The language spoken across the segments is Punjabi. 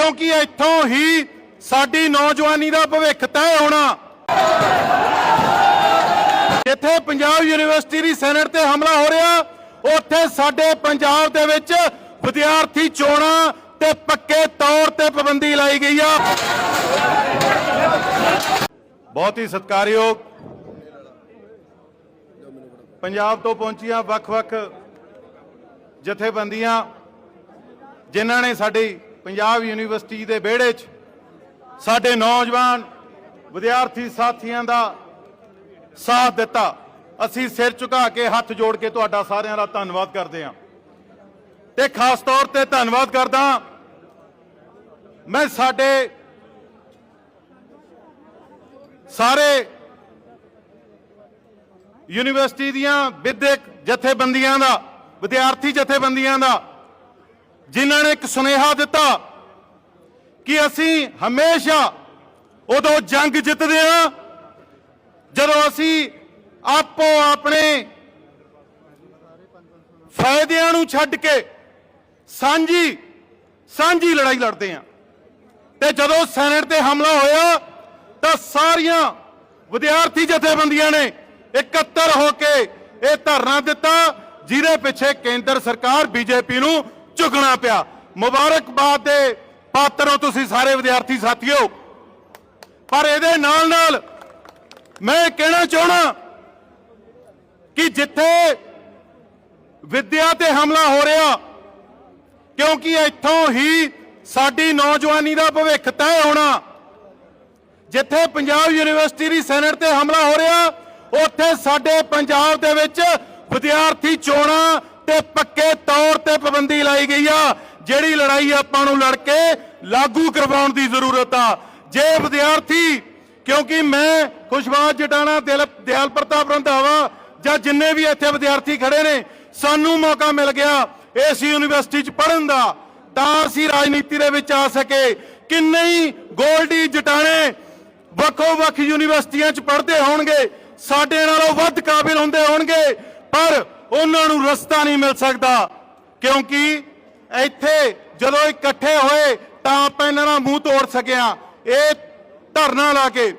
ਕਿਉਂਕਿ ਇੱਥੋਂ ਹੀ ਸਾਡੀ ਨੌਜਵਾਨੀ ਦਾ ਭਵਿੱਖ ਤੈਅ ਹੋਣਾ। ਜਿੱਥੇ ਪੰਜਾਬ ਯੂਨੀਵਰਸਿਟੀ ਦੀ ਸੈਨੇਟ ਤੇ ਹਮਲਾ ਹੋ ਰਿਹਾ, ਉੱਥੇ ਸਾਡੇ ਪੰਜਾਬ ਦੇ ਵਿੱਚ ਵਿਦਿਆਰਥੀ ਚੋਣਾਂ ਤੇ ਪੱਕੇ ਤੌਰ ਤੇ ਪਾਬੰਦੀ ਲਾਈ ਗਈ ਆ। ਬਹੁਤ ਹੀ ਸਤਿਕਾਰਯੋਗ। ਪੰਜਾਬ ਤੋਂ ਪਹੁੰਚੀਆਂ ਵੱਖ-ਵੱਖ ਜਥੇਬੰਦੀਆਂ, ਜਿਨ੍ਹਾਂ ਨੇ ਸਾਡੀ ਪੰਜਾਬ ਯੂਨੀਵਰਸਿਟੀ ਦੇ ਵਿਹੜੇ 'ਚ ਸਾਡੇ ਨੌਜਵਾਨ ਵਿਦਿਆਰਥੀ ਸਾਥੀਆਂ ਦਾ ਸਾਥ ਦਿੱਤਾ। ਅਸੀਂ ਸਿਰ ਝੁਕਾ ਕੇ ਹੱਥ ਜੋੜ ਕੇ ਤੁਹਾਡਾ ਸਾਰਿਆਂ ਦਾ ਧੰਨਵਾਦ ਕਰਦੇ ਹਾਂ। ਤੇ ਖਾਸ ਤੌਰ ਤੇ ਧੰਨਵਾਦ ਕਰਦਾ ਮੈਂ ਸਾਡੇ ਸਾਰੇ ਯੂਨੀਵਰਸਿਟੀ ਦੀਆਂ ਵਿਦਿਅਕ ਜਥੇਬੰਦੀਆਂ ਦਾ, ਵਿਦਿਆਰਥੀ ਜਥੇਬੰਦੀਆਂ ਦਾ ਜਿਨ੍ਹਾਂ ਨੇ ਇੱਕ ਸੁਨੇਹਾ ਦਿੱਤਾ ਕਿ ਅਸੀਂ ਹਮੇਸ਼ਾ ਉਦੋਂ ਜੰਗ ਜਿੱਤਦੇ ਹਾਂ, ਜਦੋਂ ਅਸੀਂ ਆਪੋ ਆਪਣੇ ਫਾਇਦਿਆਂ ਨੂੰ ਛੱਡ ਕੇ ਸਾਂਝੀ ਸਾਂਝੀ ਲੜਾਈ ਲੜਦੇ ਹਾਂ। ਤੇ ਜਦੋਂ ਸੈਨੇਟ ਤੇ ਹਮਲਾ ਹੋਇਆ, ਤਾਂ ਸਾਰੀਆਂ ਵਿਦਿਆਰਥੀ ਜਥੇਬੰਦੀਆਂ ਨੇ ਇਕੱਤਰ ਹੋ ਕੇ ਇਹ ਧਰਨਾ ਦਿੱਤਾ, ਜਿਹਦੇ ਪਿੱਛੇ ਕੇਂਦਰ ਸਰਕਾਰ, ਬੀਜੇਪੀ ਨੂੰ ਝੁਕਣਾ ਪਿਆ। ਮੁਬਾਰਕਬਾਦ ਦੇ ਪਾਤਰ ਹੋ ਤੁਸੀਂ ਸਾਰੇ ਵਿਦਿਆਰਥੀ ਸਾਥੀਓ। ਪਰ ਇਹਦੇ ਨਾਲ ਨਾਲ ਮੈਂ ਕਹਿਣਾ ਚਾਹਣਾ ਕਿ ਜਿੱਥੇ ਵਿਦਿਆ ਤੇ ਹਮਲਾ ਹੋ ਰਿਹਾ, ਕਿਉਂਕਿ ਇੱਥੋਂ ਹੀ ਸਾਡੀ ਨੌਜਵਾਨੀ ਦਾ ਭਵਿੱਖ ਤੈਅ ਹੋਣਾ। ਜਿੱਥੇ ਪੰਜਾਬ ਯੂਨੀਵਰਸਿਟੀ ਦੀ ਸੈਨੇਟ ਤੇ ਹਮਲਾ ਹੋ ਰਿਹਾ, ਉੱਥੇ ਸਾਡੇ ਪੰਜਾਬ ਦੇ ਵਿੱਚ ਵਿਦਿਆਰਥੀ ਚੋਣਾਂ ਤੇ ਪੱਕੇ ਤੌਰ ਤੇ ਪਾਬੰਦੀ ਲਾਈ ਗਈ ਆ। ਜਿਹੜੀ ਲੜਾਈ ਆਪਾਂ ਨੂੰ ਲੜ ਕੇ ਲਾਗੂ ਕਰਵਾਉਣ ਦੀ ਜ਼ਰੂਰਤ ਆ। ਜੇ ਵਿਦਿਆਰਥੀ, ਕਿਉਂਕਿ ਮੈਂ ਖੁਸ਼ਬਾਜ ਜਟਾਣਾ, ਦਿਲ ਦਿਆਲ ਪ੍ਰਤਾਪ ਰੰਧਾਵਾ ਜਾਂ ਜਿੰਨੇ ਵੀ ਇੱਥੇ ਵਿਦਿਆਰਥੀ ਖੜੇ ਨੇ, ਸਾਨੂੰ ਮੌਕਾ ਮਿਲ ਗਿਆ ਇਸ ਯੂਨੀਵਰਸਿਟੀ 'ਚ ਪੜ੍ਹਨ ਦਾ, ਤਾਂ ਅਸੀਂ ਰਾਜਨੀਤੀ ਦੇ ਵਿੱਚ ਆ ਸਕੇ। ਕਿੰਨੇ ਹੀ ਗੋਲਡੀ ਜਟਾਣੇ ਵੱਖੋ ਵੱਖ ਯੂਨੀਵਰਸਿਟੀਆਂ 'ਚ ਪੜ੍ਹਦੇ ਹੋਣਗੇ, ਸਾਡੇ ਨਾਲੋਂ ਵੱਧ ਕਾਬਿਲ ਹੁੰਦੇ ਹੋਣਗੇ, ਪਰ ਉਹਨਾਂ ਨੂੰ ਰਸਤਾ ਨਹੀਂ ਮਿਲ ਸਕਦਾ। ਕਿਉਂਕਿ ਇੱਥੇ ਜਦੋਂ ਇਕੱਠੇ ਹੋਏ ਤਾਂ ਆਪਾਂ ਇਹਨਾਂ ਦਾ ਮੂੰਹ ਤੋੜ ਸਕਿਆ। ਇਹ ਧਰਨਾ ਲਾ ਕੇ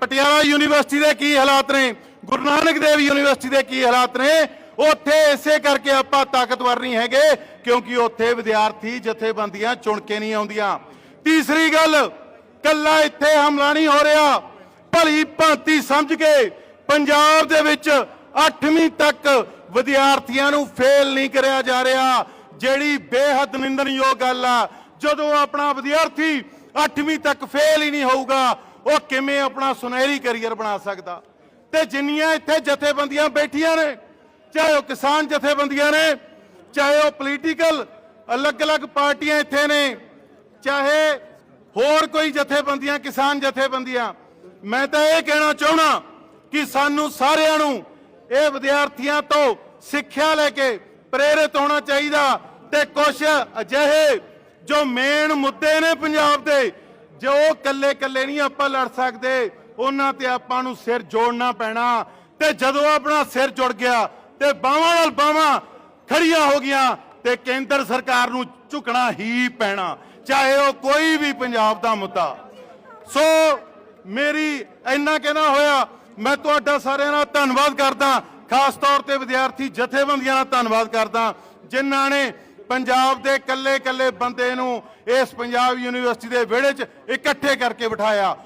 ਪਟਿਆਲਾ ਯੂਨੀਵਰਸਿਟੀ ਦੇ ਕੀ ਹਾਲਾਤ ਨੇ? ਗੁਰੂ ਨਾਨਕ ਦੇਵ ਯੂਨੀਵਰਸਿਟੀ ਦੇ ਕੀ ਹਾਲਾਤ ਨੇ? ਉੱਥੇ ਇਸੇ ਕਰਕੇ ਆਪਾਂ ਤਾਕਤਵਰ ਨਹੀਂ ਹੈਗੇ, ਕਿਉਂਕਿ ਉੱਥੇ ਵਿਦਿਆਰਥੀ ਜਥੇਬੰਦੀਆਂ ਚੁਣ ਕੇ ਨਹੀਂ ਆਉਂਦੀਆਂ। ਤੀਸਰੀ ਗੱਲ ਕੱਲਾ ਇੱਥੇ ਹਮਲਾ ਨਹੀਂ ਹੋ ਰਿਹਾ। ਭਲੀ ਭਾਂਤੀ ਸਮਝ ਕੇ ਪੰਜਾਬ ਦੇ ਵਿੱਚ 8ਵੀਂ ਤੱਕ ਵਿਦਿਆਰਥੀਆਂ ਨੂੰ ਫੇਲ ਨਹੀਂ ਕਰਿਆ ਜਾ ਰਿਹਾ, ਜਿਹੜੀ ਬੇਹੱਦ ਨਿੰਦਣਯੋਗ ਗੱਲ ਆ, ਜਦੋਂ ਆਪਣਾ ਵਿਦਿਆਰਥੀ 8ਵੀਂ ਤੱਕ ਫੇਲ ਹੀ ਨਹੀਂ ਹੋਊਗਾ, ਉਹ ਕਿਵੇਂ ਆਪਣਾ ਸੁਨਹਿਰੀ ਕੈਰੀਅਰ ਬਣਾ ਸਕਦਾ? ਤੇ ਜਿੰਨੀਆਂ ਇੱਥੇ ਜਥੇਬੰਦੀਆਂ ਬੈਠੀਆਂ ਨੇ, ਚਾਹੇ ਉਹ ਕਿਸਾਨ ਜਥੇਬੰਦੀਆਂ ਨੇ, ਚਾਹੇ ਉਹ ਪੋਲੀਟੀਕਲ ਅਲੱਗ-ਅਲੱਗ ਪਾਰਟੀਆਂ ਇੱਥੇ ਨੇ, ਚਾਹੇ ਹੋਰ ਕੋਈ ਜਥੇਬੰਦੀਆਂ, ਕਿਸਾਨ ਜਥੇਬੰਦੀਆਂ, ਮੈਂ ਤਾਂ ਇਹ ਕਹਿਣਾ ਚਾਹਣਾ ਕਿ ਸਾਨੂੰ ਸਾਰਿਆਂ ਨੂੰ ਇਹ ਵਿਦਿਆਰਥੀਆਂ ਤੋਂ ਸਿੱਖਿਆ ਲੈ ਕੇ ਪ੍ਰੇਰਿਤ ਹੋਣਾ ਚਾਹੀਦਾ ਤੇ ਕੁਝ ਅਜਿਹੇ ਜੋ ਮੇਨ ਮੁੱਦੇ ਨੇ ਪੰਜਾਬ ਦੇ, ਜੋ ਕੱਲੇ ਕੱਲੇ ਨਹੀਂ ਆਪਾਂ ਲੜ ਸਕਦੇ, ਉਹਨਾਂ ਤੇ ਆਪਾਂ ਨੂੰ ਸਿਰ ਜੋੜਨਾ ਪੈਣਾ। ਤੇ ਜਦੋਂ ਆਪਣਾ ਸਿਰ ਜੁੜ ਗਿਆ ਤੇ ਬਾਹਾਂ ਨਾਲ ਬਾਹਾਂ ਖੜੀਆਂ ਹੋ ਗਈਆਂ ਤੇ ਕੇਂਦਰ ਸਰਕਾਰ ਨੂੰ ਝੁਕਣਾ ਹੀ ਪੈਣਾ, ਚਾਹੇ ਉਹ ਕੋਈ ਵੀ ਪੰਜਾਬ ਦਾ ਮੁੱਦਾ। ਸੋ ਮੇਰੀ ਇੰਨਾ ਕਹਿਣਾ ਹੋਇਆ ਮੈਂ ਤੁਹਾਡਾ ਸਾਰਿਆਂ ਦਾ ਧੰਨਵਾਦ ਕਰਦਾ। ਖਾਸ ਤੌਰ ਤੇ ਵਿਦਿਆਰਥੀ ਜਥੇਬੰਦੀਆਂ ਦਾ ਧੰਨਵਾਦ ਕਰਦਾ। ਜਿਨ੍ਹਾਂ ਨੇ ਪੰਜਾਬ ਦੇ ਕੱਲੇ ਕੱਲੇ ਬੰਦੇ ਨੂੰ ਇਸ ਪੰਜਾਬ ਯੂਨੀਵਰਸਿਟੀ ਦੇ ਵਿਹੜੇ 'ਚ ਇਕੱਠੇ ਕਰਕੇ ਬਿਠਾਇਆ।